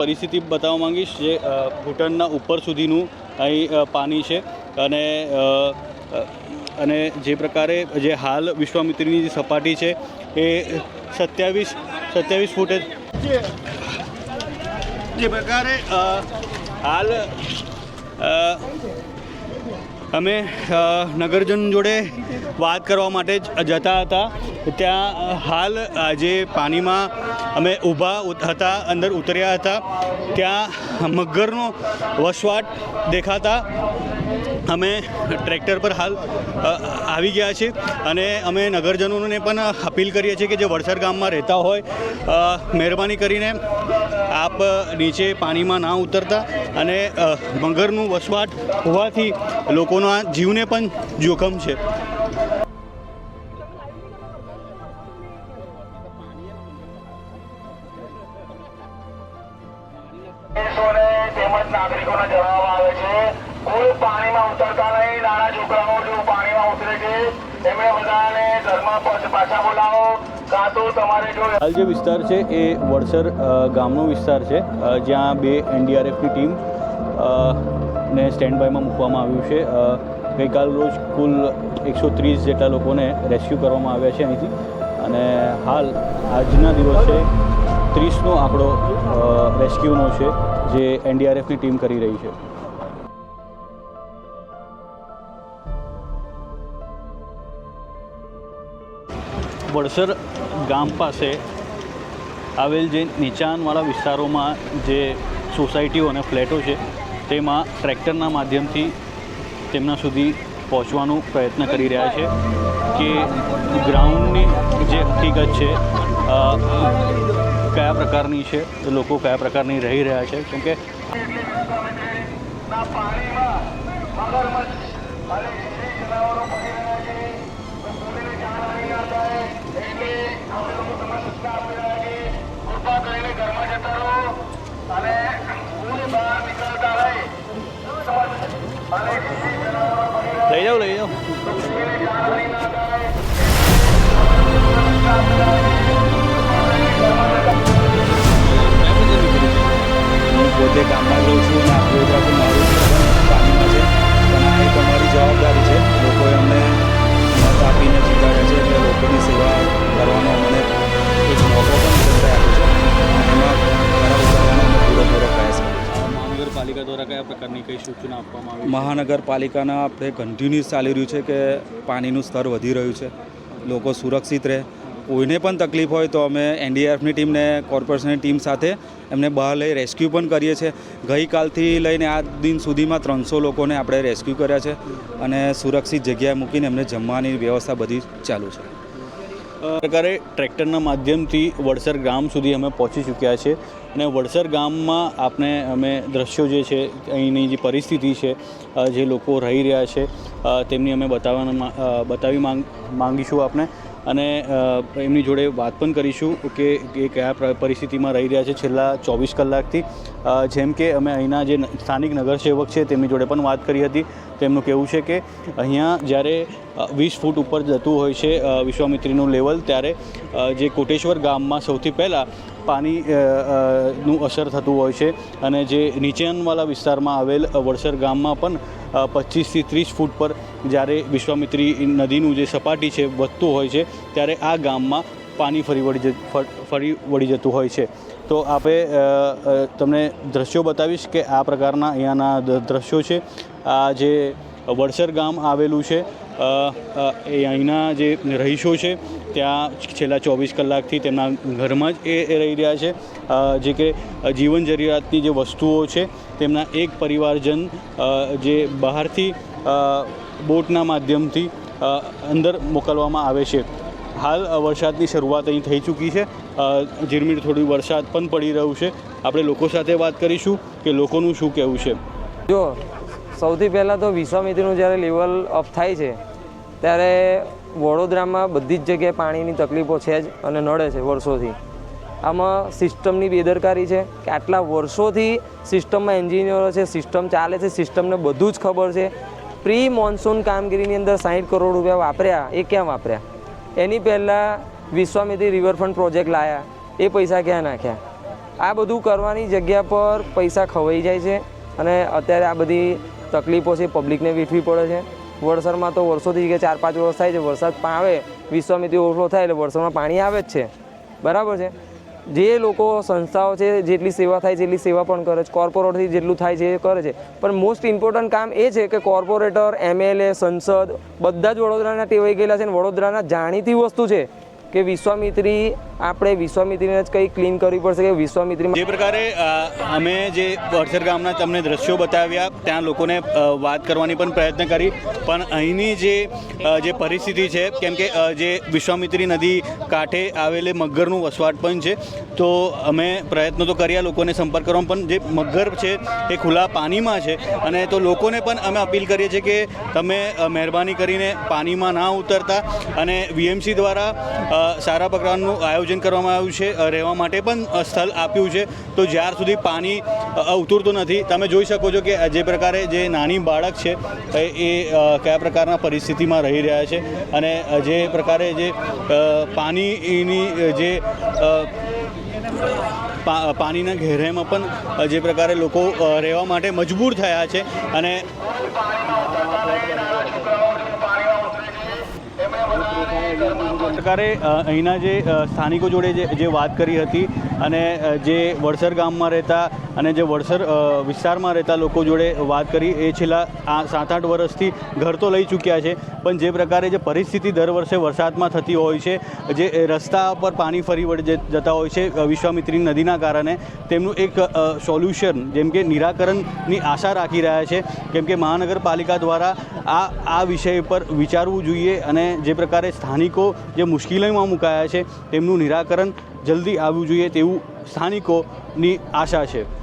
પરિસ્થિતિ બતાવવા માંગીશ જે ભૂટાનના ઉપર સુધીનું અહીં પાણી છે અને અને જે પ્રકારે જે હાલ વિશ્વામિત્રીની જે સપાટી છે એ સત્યાવીસ સત્યાવીસ ફૂટે જે પ્રકારે હાલ અમે નગરજન જોડે વાત કરવા માટે જ જતા હતા. ત્યાં હાલ આજે પાણીમાં અમે ઊભા હતા, અંદર ઉતર્યા હતા, ત્યાં મગરનો વસવાટ દેખાતા અમે ટ્રેક્ટર પર હાલ આવી ગયા છે અને અમે નગરજનોને પણ અપીલ કરીએ છીએ કે જે વડસર ગામમાં રહેતા હોય મહેરબાની કરીને આપ નીચે પાણીમાં ના ઉતરતા અને મગરનું વસવાટ હોવાથી લોકોના જીવને પણ જોખમ છે. હાલ જે વિસ્તાર છે એ વડસર ગામનો વિસ્તાર છે. જ્યાં બે એનડીઆરએફની ટીમ ને સ્ટેન્ડ બાયમાં મૂકવામાં આવ્યું છે. ગઈકાલ રોજ કુલ એકસો ત્રીસ જેટલા લોકોને રેસ્ક્યુ કરવામાં આવ્યા છે અહીંથી. અને હાલ આજના દિવસે ત્રીસનો આંકડો રેસ્ક્યુનો છે, જે એનડીઆરએફની ટીમ કરી રહી છે. વડસર ગામ પાસે આવેલ જે નીચાણવાળા વિસ્તારોમાં જે સોસાયટીઓ અને ફ્લેટો છે, તેમાં ટ્રેક્ટરના માધ્યમથી તેમના સુધી પહોંચવાનો પ્રયત્ન કરી રહ્યા છે કે ગ્રાઉન્ડની જે હકીકત છે કયા પ્રકારની છે? લોકો કયા પ્રકારની રહી રહ્યા છે? કેમકે ના પ્રકારની કઈ સૂચના આપવામાં આવી મહાનગરપાલિકાના આપણે કન્ટિન્યુઅસ ચાલી રહ્યું છે કે પાણીનું સ્તર વધી રહ્યું છે લોકો સુરક્ષિત રહે. કોઈને પણ તકલીફ હોય તો અમે એનડીઆરએફની ટીમને કોર્પોરેશનની ટીમ સાથે એમને બહાર લઈ રેસ્ક્યુ પણ કરીએ છીએ. ગઈકાલથી લઈને આ દિન સુધીમાં ત્રણસો લોકોને આપણે રેસ્ક્યુ કર્યા છે અને સુરક્ષિત જગ્યાએ મૂકીને એમને જમવાની વ્યવસ્થા બધી ચાલુ છે. સરકારે પ્રકારે ટ્રેક્ટરના માધ્યમથી વડસર ગામ સુધી અમે પહોંચી ચૂક્યા છે. અને વડસર ગામમાં આપણે અમે દ્રશ્યો જે છે, અહીંની જે પરિસ્થિતિ છે જે લોકો રહી રહ્યા છે તેમની અમે બતાવવાના બતાવી માંગ, માંગીશું આપણે અને એમની જોડે વાત પણ કરીશું કે એ કયા પરિસ્થિતિમાં રહી રહ્યા છે છેલ્લા ચોવીસ કલાકથી. જેમ કે અમે અહીંના જે સ્થાનિક નગરસેવક છે તેમની જોડે પણ વાત કરી હતી. તેમનું કહેવું છે કે અહીંયા જ્યારે વીસ ફૂટ ઉપર જતું હોય છે વિશ્વામિત્રીનું લેવલ, ત્યારે જે કોટેશ્વર ગામમાં સૌથી પહેલાં પાણી નું અસર થતું હોય છે અને જે નીચેનવાળા વિસ્તારમાં આવેલ વડસર ગામમાં પણ પચીસથી ત્રીસ ફૂટ પર જ્યારે વિશ્વામિત્રી નદીનું જે સપાટી છે, વધતું હોય છે, ત્યારે આ ગામમાં પાણી ફરી વળી ફરી વળી જતું હોય છે. તો આપણે તમને દ્રશ્યો બતાવીશ કે આ પ્રકારના અહીંયાના દ્રશ્યો છે. આ જે વડસર ગામ આવેલું છે એ અહીંના જે રહીશો છે, ત્યાં છેલ્લા ચોવીસ કલાકથી તેમના ઘરમાં જ એ રહી રહ્યા છે. જે કે જીવન જરૂરિયાતની જે વસ્તુઓ છે, તેમના એક પરિવારજન જે બહારથી બોટના માધ્યમથી અંદર મોકલવામાં આવે છે. હાલ વરસાદની શરૂઆત અહીં થઈ ચૂકી છે. ઝીરમીર થોડી વરસાદ પણ પડી રહ્યું છે. આપણે લોકો સાથે વાત કરીશું કે લોકોનું શું કહેવું છે. જો, સૌથી પહેલાં તો વિશ્વામિત્રીનું જ્યારે લેવલ અપ થાય છે, ત્યારે વડોદરામાં બધી જ જગ્યાએ પાણીની તકલીફો છે જ અને નડે છે વર્ષોથી. આમાં સિસ્ટમની બેદરકારી છે કે આટલા વર્ષોથી સિસ્ટમમાં એન્જિનિયરો છે, સિસ્ટમ ચાલે છે, સિસ્ટમને બધું જ ખબર છે. પ્રી મોન્સૂન કામગીરીની અંદર સાહીઠ કરોડ રૂપિયા વાપર્યા, એ ક્યાં વાપર્યા? એની પહેલાં વિશ્વામિત્રી રિવરફ્રન્ટ પ્રોજેક્ટ લાયા, એ પૈસા ક્યાં નાખ્યા? આ બધું કરવાની જગ્યા પર પૈસા ખવાઈ જાય છે અને અત્યારે આ બધી તકલીફો છે, પબ્લિકને વેઠવી પડે છે. વરસાદમાં તો વર્ષોથી કે ચાર પાંચ વર્ષ થાય છે, વરસાદ આવે, વિશ્વામિત્રી ઓવરફ્લો થાય એટલે વરસાદમાં પાણી આવે જ છે. બરાબર છે? જે લોકો સંસ્થાઓ છે, જેટલી સેવા થાય જેટલી સેવા પણ કરે છે. કોર્પોરેટથી જેટલું થાય છે એ કરે છે. પણ મોસ્ટ ઇમ્પોર્ટન્ટ કામ એ છે કે કોર્પોરેટર એમએલએ સંસદ બધા જ વડોદરાના ટેવાઈ ગયેલા છે અને વડોદરાના જાણીતી વસ્તુ છે કે વિશ્વામિત્રી આપણે વિશ્વામિત્રીને જ કંઈ ક્લીન કરવી પડશે કે વિશ્વામિત્રી જે પ્રકારે અમે જે વડસર ગામના તમને દ્રશ્યો બતાવ્યા, ત્યાં લોકોને વાત કરવાની પણ પ્રયત્ન કરી. પણ અહીંની જે જે પરિસ્થિતિ છે, કેમ કે જે વિશ્વામિત્રી નદી કાંઠે આવેલે મગરનું વસવાટ પણ છે, તો અમે પ્રયત્નો તો કર્યા, લોકોને સંપર્ક કરવાનો પણ જે મગર છે, એ ખુલ્લા પાણીમાં છે. અને તો લોકોને પણ અમે અપીલ કરીએ છીએ કે તમે મહેરબાની કરીને પાણીમાં ના ઉતરતા. અને વીએમસી દ્વારા સારા પ્રકારનું આયોજન કરવામાં આવ્યું છે રહેવા માટે પણ સ્થળ આપ્યું છે. તો જ્યાર સુધી પાણી ઉતરતું નથી, તમે જોઈ શકો છો કે જે પ્રકારે જે નાની બાળક છે, એ કયા પ્રકારના પરિસ્થિતિમાં રહી રહ્યા છે અને જે પ્રકારે જે પાણીની જે પાણીના ઘેરાઈમાં પણ જે પ્રકારે લોકો રહેવા માટે મજબૂર થયા છે અને પ્રકારે અ, અહીંના જે સ્થાનિકો જોડે જે વાત કરી હતી અને જે વડસર ગામમાં રહેતા અને જે વડસર વિસ્તારમાં રહેતા લોકો જોડે વાત કરી, એ છેલ્લા આ સાત આઠ વર્ષથી ઘર તો લઈ ચૂક્યા છે, પણ જે પ્રકારે જે પરિસ્થિતિ દર વર્ષે વરસાદમાં થતી હોય છે, જે રસ્તા પર પાણી ફરી વળી જતા હોય છે વિશ્વામિત્રી નદીના કારણે, તેમનું એક સોલ્યુશન જેમ કે નિરાકરણની આશા રાખી રહ્યા છે, કેમ કે મહાનગરપાલિકા દ્વારા આ આ વિષય પર વિચારવું જોઈએ અને જે પ્રકારે સ્થાનિકો જે મુશ્કેલીમાં મુકાયા છે, તેમનું નિરાકરણ જલ્દી આવવું જોઈએ તેવું સ્થાનિકોની આશા છે.